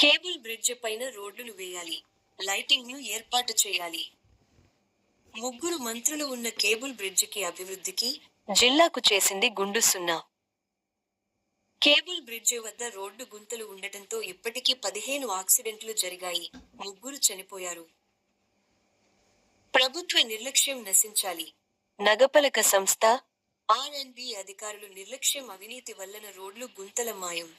Cable bridge పైన రోడ్లు వేయాలి. లైటింగ్ను ఏర్పాటు చేయాలి. ముగ్గురు మంత్రులు ఉన్న కేబుల్ బ్రిడ్జికి అభివృద్ధికి జిల్లాకు చేసింది గుండు సున్నా. కేబుల్ బ్రిడ్జి వద్ద రోడ్డు గుంతలు ఉండటంతో ఇప్పటికీ పదిహేను యాక్సిడెంట్లు జరిగాయి. ముగ్గురు చనిపోయారు. ప్రభుత్వ నిర్లక్ష్యం నశించాలి. నగపలక సంస్థ ఆర్ఎన్బి అధికారులు నిర్లక్ష్యం అవినీతి వల్లన రోడ్లు గుంతల మాయం.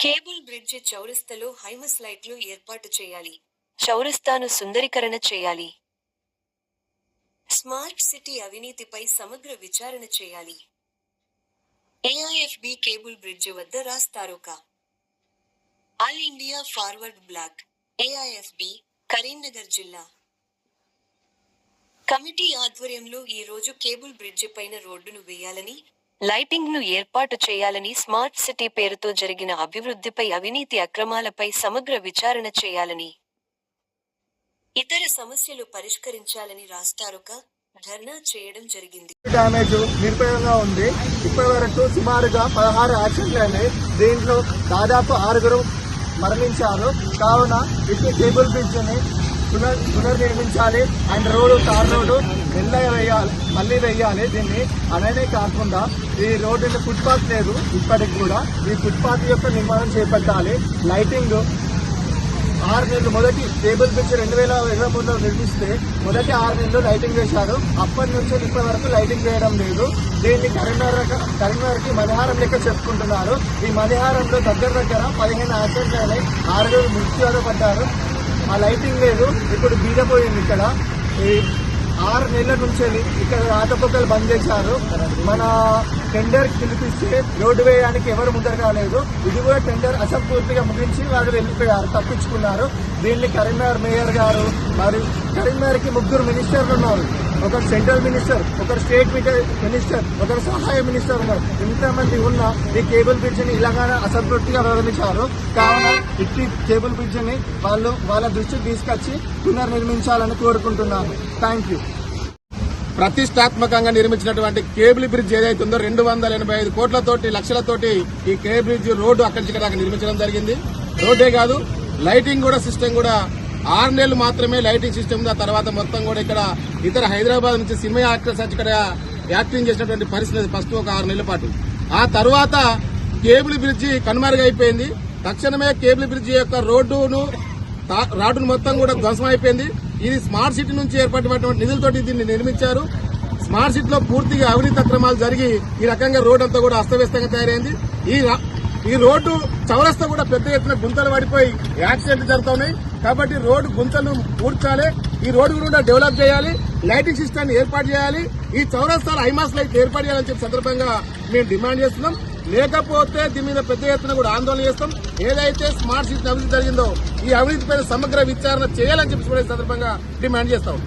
కేబుల్ బ్రిడ్జి చౌరస్తలో హైమస్ లైట్లు ఏర్పాటు చేయాలి. చౌరస్తాను సుందరీకరణ చేయాలి. స్మార్ట్ సిటీ అవినీతిపై సమగ్ర విచారణ చేయాలి. ఏఐఎఫ్బి కేబుల్ బ్రిడ్జ్ వద్ద రాస్తారోక All India Forward Bloc AIFB Karimnagar జిల్లా. కమిటీ ఆధ్వర్యంలో ఈ రోజు కేబుల్ బ్రిడ్జి పైన రోడ్డును వేయాలని లైటింగ్ను ఏర్పాటు చేయాలని స్మార్ట్ సిటీ పేరుతో జరిగిన అభివృద్ధిపై అవినీతి అక్రమాలపై సమగ్ర విచారణ చేయాలని ఇతర సమస్యలు పరిష్కరించాలని రాస్తారోక ధర్నా చేయడం జరిగింది. డామేజ్ నిర్భయంగా ఉంది. ఇప్పటి వరకు సుమారుగా పదహారు యాక్సిడెంట్లు అయినాయి దీంట్లో దాదాపు ఆరుగురు మరణించారు. కావున ఇప్పుడు కేబుల్ బ్రిడ్జ్ని పునర్ పునర్నిర్మించాలి. అండ్ రోడ్డు తార్ రోడ్డు మెల్లగా వేయాలి మళ్ళీ వేయాలి దీన్ని. అలానే కాకుండా ఈ రోడ్డు ఫుట్పాత్ లేదు ఇప్పటికి కూడా. ఈ ఫుట్పాత్ యొక్క నిర్మాణం చేపట్టాలి. లైటింగ్ ఆరు నెలలు. మొదటి టేబుల్ బ్రిడ్జ్ రెండు వేల ఇరవై మూడులో నిర్మిస్తే మొదటి ఆరు నెలలు లైటింగ్ వేశారు. అప్పటి నుంచి ఇప్పటి వరకు లైటింగ్ వేయడం లేదు. దీన్ని కరీంనగర్ కరీంనగర్కి మదిహారం లెక్క చెప్పుకుంటున్నారు. ఈ మదిహారంలో దగ్గర దగ్గర పదిహేను యాక్సిడెంట్లు అయినాయి. ఆరుగురు మృత్యువాత పడ్డారు ఆ లైటింగ్ లేదు ఇప్పుడు బీదపోయింది ఇక్కడ. ఈ ఆరు నెలల నుంచి ఇక్కడ రాతపక్కలు బంద్ చేశారు. మన టెండర్ పిలిపిస్తే రోడ్డు వేయడానికి ఎవరు ముందర కాలేదు ఇది కూడా టెండర్ అసంపూర్తిగా ముగించి వాళ్ళు వెళ్ళిపోయారు తప్పించుకున్నారు. దీన్ని కరీంనగర్ మేయర్ గారు మరియు కరీంనగర్కి ముగ్గురు మినిస్టర్లు ఉన్నారు. ఒకరు సెంట్రల్ మినిస్టర్ ఒకరు స్టేట్ మినిస్టర్ ఒకరు సహాయ మినిస్టర్ ఉన్నారు. ఇంతమంది ఉన్న ఈ కేబుల్ బ్రిడ్జ్ని ఇలాగానే అసంతృప్తిగా వ్యవహరించారు. కావున ఇట్టి కేబుల్ బ్రిడ్జ్ని వాళ్ళు వాళ్ళ దృష్టికి తీసుకొచ్చి పునర్నిర్మించాలని కోరుకుంటున్నాను థ్యాంక్ యూ ప్రతిష్టాత్మకంగా నిర్మించినటువంటి కేబుల్ బ్రిడ్జ్ ఏదైతే ఉందో రెండు వందల ఎనభై ఐదు కోట్లతోటి లక్షలతోటి ఈ కేబుల్ బ్రిడ్జ్ రోడ్డు అక్కడి నుంచి నిర్మించడం జరిగింది. రోడ్డే కాదు లైటింగ్ కూడా సిస్టమ్ కూడా ఆరు నెలలు మాత్రమే లైటింగ్ సిస్టమ్ ఆ తర్వాత మొత్తం కూడా ఇక్కడ ఇతర హైదరాబాద్ నుంచి సినిమా యాక్టర్స్ వచ్చి ఇక్కడ యాక్టింగ్ చేసినటువంటి పరిస్థితి ఫస్ట్ ఒక ఆరు నెలల పాటు. ఆ తర్వాత కేబుల్ బ్రిడ్జి కనుమరుగైపోయింది తక్షణమే కేబుల్ బ్రిడ్జి యొక్క రోడ్డును రాడ్డును రోడ్డును మొత్తం కూడా ధ్వంసం అయిపోయింది. ఇది స్మార్ట్ సిటీ నుంచి ఏర్పడినటువంటి నిధులతోటి దీన్ని నిర్మించారు. స్మార్ట్ సిటీలో పూర్తిగా అవినీతి అక్రమాలు జరిగి ఈ రకంగా రోడ్ అంతా కూడా అస్తవ్యస్తంగా తయారైంది. ఈ ఈ రోడ్డు చౌరస్తా కూడా పెద్ద ఎత్తున గుంతలు పడిపోయి యాక్సిడెంట్ జరుగుతున్నాయి. కాబట్టి రోడ్డు గుంతలు పూడ్చాలి ఈ రోడ్డు కూడా డెవలప్ చేయాలి. లైటింగ్ సిస్టమ్ ఏర్పాటు చేయాలి. ఈ చౌరస్తాలో ఐమాస్ లైట్ ఏర్పాటు చేయాలని చెప్పి సందర్భంగా మేము డిమాండ్ చేస్తున్నాం. లేకపోతే దీని మీద పెద్ద ఎత్తున కూడా ఆందోళన చేస్తాం. ఏదైతే స్మార్ట్ సిటీ అభివృద్ధి జరిగిందో ఈ అవినీతిపై సమగ్ర విచారణ చేయాలని చెప్పి సందర్భంగా డిమాండ్ చేస్తాం.